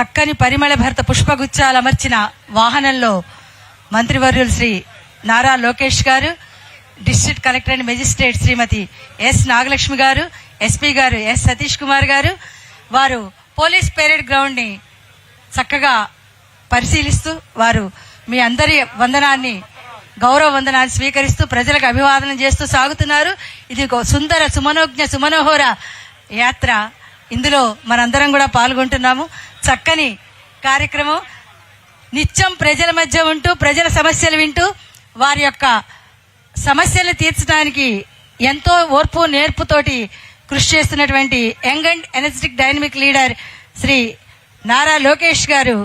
చక్కని పరిమళ భర్త పుష్పగుచ్చాలు అమర్చిన వాహనంలో మంత్రివర్యులు Shri Nara Lokesh garu district collector and magistrate Shrimati S Nagalakshmi garu SP garu yes Satish Kumar గారు. వారు పోలీస్ పెరేడ్ గ్రౌండ్ని చక్కగా పరిశీలిస్తూ వారు మీ అందరి వందనాన్ని గౌరవ వందనాన్ని స్వీకరిస్తూ ప్రజలకు అభివాదనం చేస్తూ సాగుతున్నారు. ఇది ఒక సుందర సుమనోజ్ఞ సుమనోహర యాత్ర. ఇందులో మనందరం కూడా పాల్గొంటున్నాము. చక్కని కార్యక్రమం. నిత్యం ప్రజల మధ్య ఉంటూ ప్రజల సమస్యలు వింటూ వారి యొక్క సమస్యలు తీర్చడానికి ఎంతో ఓర్పు నేర్పుతోటి కృషి చేస్తున్నటువంటి young and energetic dynamic leader Shri Nara Lokesh garu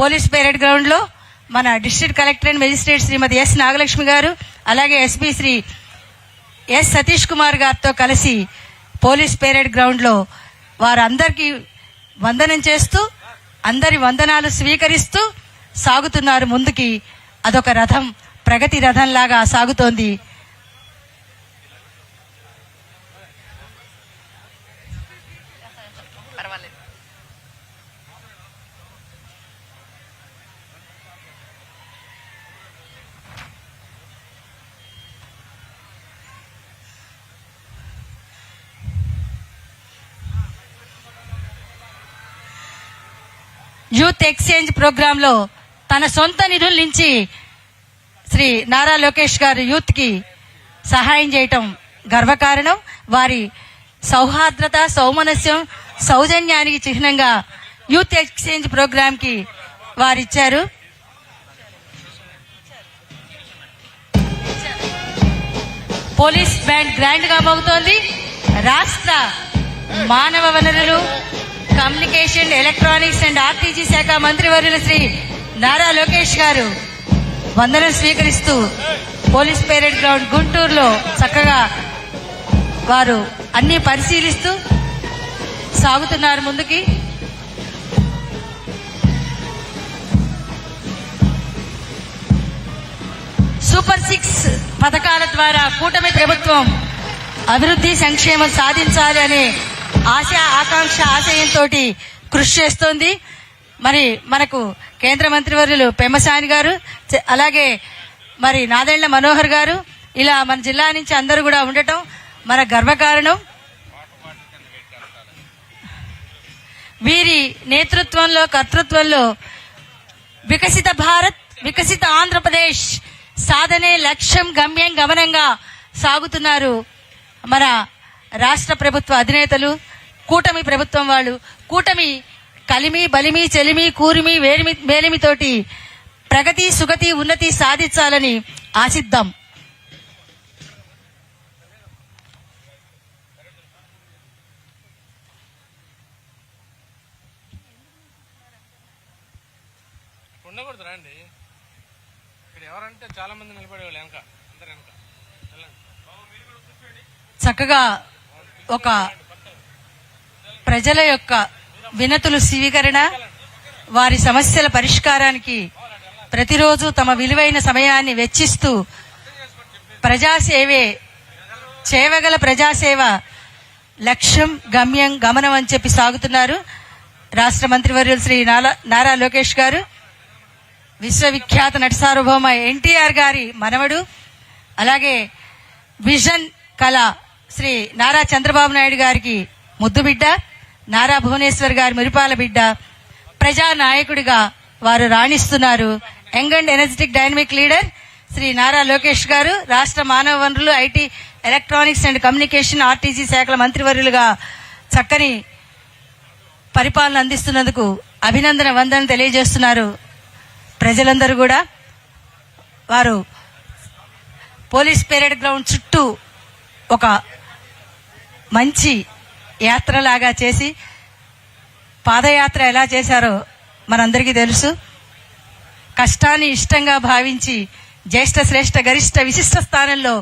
police parade గ్రౌండ్లో మన district collector and magistrate Shrimati S Nagalakshmi garu అలాగే ఎస్పీ శ్రీ ఎస్ సతీష్ కుమార్ గారితో కలిసి పోలీస్ పెరేడ్ గ్రౌండ్లో వారందరికీ వందనం చేస్తూ అందరి వందనాలు స్వీకరిస్తూ సాగుతున్నారు ముందుకి. అదొక రథం ప్రగతి రథం లాగా సాగుతోంది. యూత్ ఎక్స్చేంజ్ ప్రోగ్రామ్లో తన సొంత నిధుల నుంచి శ్రీ నారా లోకేష్ గారు యూత్కి సహాయం చేయటం గర్వకారణం. వారి సౌహార్ద్రత సౌమనస్యం సౌజన్యానికి చిహ్నంగా యూత్ ఎక్స్చేంజ్ ప్రోగ్రామ్కి వారిచ్చారు. పోలీస్ బ్యాండ్ గ్రాండ్గా మోగుతోంది. రాష్ట్ర మానవ వనరులు కమ్యూనికేషన్ ఎలక్ట్రానిక్స్ అండ్ ఆర్టీజీ శాఖ మంత్రివర్యులు శ్రీ నారా లోకేష్ గారు వందనం స్వీకరిస్తూ పోలీస్ పేరెడ్ గ్రౌండ్ గుంటూరులో చక్కగా వారు అన్ని పరిశీలిస్తూ సాగుతున్నారు ముందుకి. సూపర్ సిక్స్ పథకాల ద్వారా కూటమి ప్రభుత్వం అభివృద్ధి సంక్షేమం సాధించాలి అనే ఆశ ఆకాంక్ష ఆశయంతో కృషి చేస్తోంది. మరి మనకు కేంద్ర మంత్రివర్యులు పెమ్మసాని గారు అలాగే మరి నాదెండ్ల మనోహర్ గారు ఇలా మన జిల్లా నుంచి అందరూ కూడా ఉండటం మన గర్వకారణం. వీరి నేతృత్వంలో కర్తృత్వంలో వికసిత భారత్ వికసిత ఆంధ్రప్రదేశ్ సాధనే లక్ష్యం గమ్యం గమనంగా సాగుతున్నారు మన రాష్ట్ర ప్రభుత్వ అధినేతలు. కూటమి ప్రభుత్వం వాళ్ళు కూటమి కలిమి బలిమి చెలిమి కూరిమి వేలిమి మేలిమితోటి ప్రగతి సుగతి ఉన్నతి సాధించాలని ఆశిద్దాం. ఉండకూడదు రండి ఇక్కడ ఎవరంటే చాలా మంది నిలబడేవాళ్ళు వెనక అందరు వెనక. వెళ్ళండి. చక్కగా ఒక ప్రజల యొక్క వినతులు స్వీకరణ వారి సమస్యల పరిష్కారానికి ప్రతిరోజు తమ విలువైన సమయాన్ని వెచ్చిస్తూ ప్రజాసేవే చేయగల ప్రజాసేవ లక్ష్యం గమ్యం గమనం అని చెప్పి సాగుతున్నారు రాష్ట్ర మంత్రివర్యులు శ్రీ నారా లోకేష్ గారు. విశ్వవిఖ్యాత నటి సార్వభౌమ ఎన్టీఆర్ గారి మనవడు అలాగే విజన్ కళ శ్రీ నారా చంద్రబాబు నాయుడు గారికి ముద్దు బిడ్డ. నారా భువనేశ్వర్ గారి మురిపాల బిడ్డ ప్రజా నాయకుడిగా వారు రాణిస్తున్నారు. Young and energetic dynamic leader Shri Nara Lokesh garu రాష్ట్ర మానవ వనరులు IT electronics and communication RTC శాఖల మంత్రివర్యులుగా చక్కని పరిపాలన అందిస్తున్నందుకు అభినందన వందన తెలియజేస్తున్నారు ప్రజలందరూ కూడా. వారు పోలీస్ పెరేడ్ గ్రౌండ్ చుట్టూ ఒక మంచి యాత్రలాగా చేసి పాదయాత్ర ఎలా చేశారో మనందరికీ తెలుసు. కష్టాన్ని ఇష్టంగా భావించి జ్యేష్ఠ శ్రేష్ఠ గరిష్ట విశిష్ట స్థానంలో